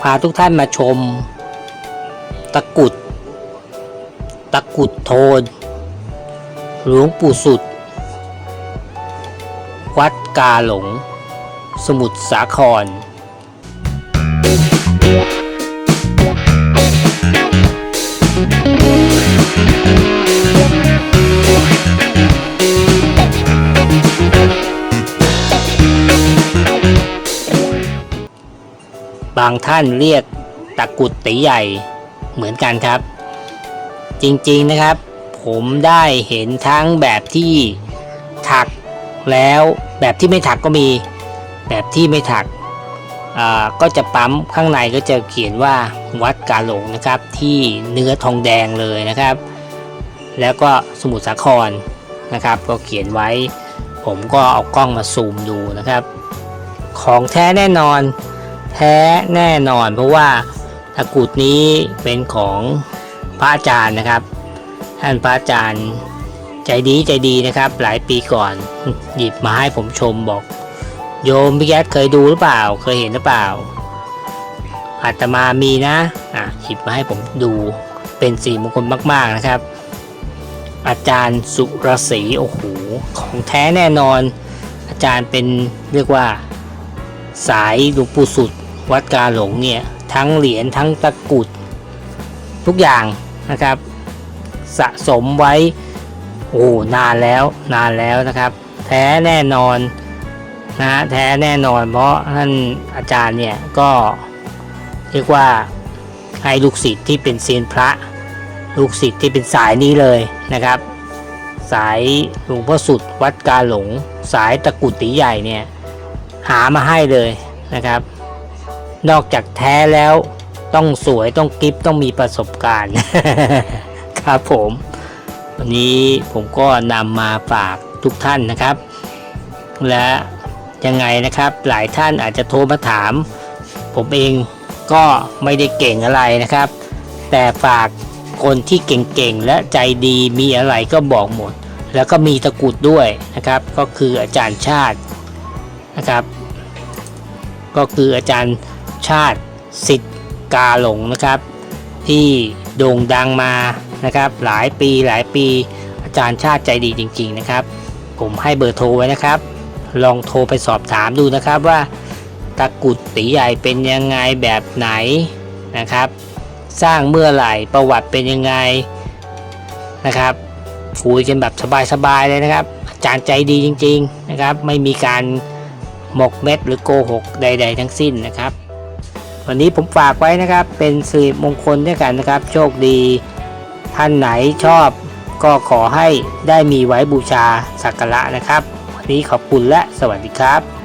พาทุกท่านมาชม ตะกุด ตะกุดโทน หลวงปู่สุด วัดกาหลง สมุทรสาคร บางท่านเรียกตะกุดตีใหญ่เหมือนกันครับ จริงๆนะครับ ผมได้เห็นทั้งแบบที่ถักแล้วแบบที่ไม่ถักก็มี แบบที่ไม่ถักก็จะปั๊มข้างในก็จะเขียนว่าวัดกาหลงนะครับ ที่เนื้อทองแดงเลยนะครับ แล้วก็สมุทรสาครนะครับ ก็เขียนไว้ ผมก็เอากล้องมาซูมดูนะครับ ของแท้แน่นอน แท้แน่นอน เพราะว่าตะกุดนี้เป็นของพระอาจารย์นะครับ ท่านพระอาจารย์ใจดีใจดีนะครับ หลายปีก่อน หยิบมาให้ผมชมบอก โยมพี่แก๊สเคยดูหรือเปล่า เคยเห็นหรือเปล่าอาตมามีนะอะหยิบมาให้ผมดูเป็นสีมงคลมาก ๆนะครับ อาจารย์สุรศรีโอ้โหของแท้แน่นอน อาจารย์เป็นเรียกว่า สายหลวงปู่สุด วัดกาหลงเนี่ยทั้งเหรียญทั้งตะกุดทุกอย่างนะครับ สะสมไว้โอ้นานแล้วนานแล้วนะครับ แท้แน่นอนนะฮะแท้แน่นอน เพราะท่านอาจารย์เนี่ยก็เรียกว่าให้ลูกศิษย์ที่เป็นเซียนพระ ลูกศิษย์ที่เป็นสายนี้เลยนะครับ สายหลวงพ่อสุดวัดกาหลง สายตะกุดตีใหญ่เนี่ยหามาให้เลยนะครับ นอกจากแท้แล้ว ต้องสวยต้องกิฟต้องมีประสบการณ์ ครับผม วันนี้ผมก็นำมาฝากทุกท่านนะครับ และยังไงนะครับหลายท่านอาจจะโทรมาถาม ผมเองก็ไม่ได้เก่งอะไรนะครับ แต่ฝากคนที่เก่งๆและใจดีมีอะไรก็บอกหมด แล้วก็มีตะกุดด้วยนะครับ ก็คืออาจารย์ชาตินะครับ ก็คืออาจารย์ ชาติสิทธิ์กาหลงนะครับ ที่โด่งดังมานะครับ หลายปีหลายปี อาจารย์ชาติใจดีจริง ๆนะครับ ผมให้เบอร์โทรไว้นะครับ ลองโทรไปสอบถามดูนะครับว่าตะกุดตีใหญ่เป็นยังไงแบบไหนนะครับ สร้างเมื่อไหร่ประวัติเป็นยังไงนะครับคุยกันแบบสบายๆเลยนะครับ อาจารย์ใจดีจริง ๆนะครับ ไม่มีการหมกเม็ดหรือโกหกใด ๆ ทั้งสิ้นนะครับ วันนี้ผมฝากไว้นะครับ เป็นสิริมงคลด้วยกันนะครับ โชคดีท่านไหนชอบก็ขอให้ได้มีไว้บูชาสักการะนะครับ วันนี้ขอบคุณและสวัสดีครับ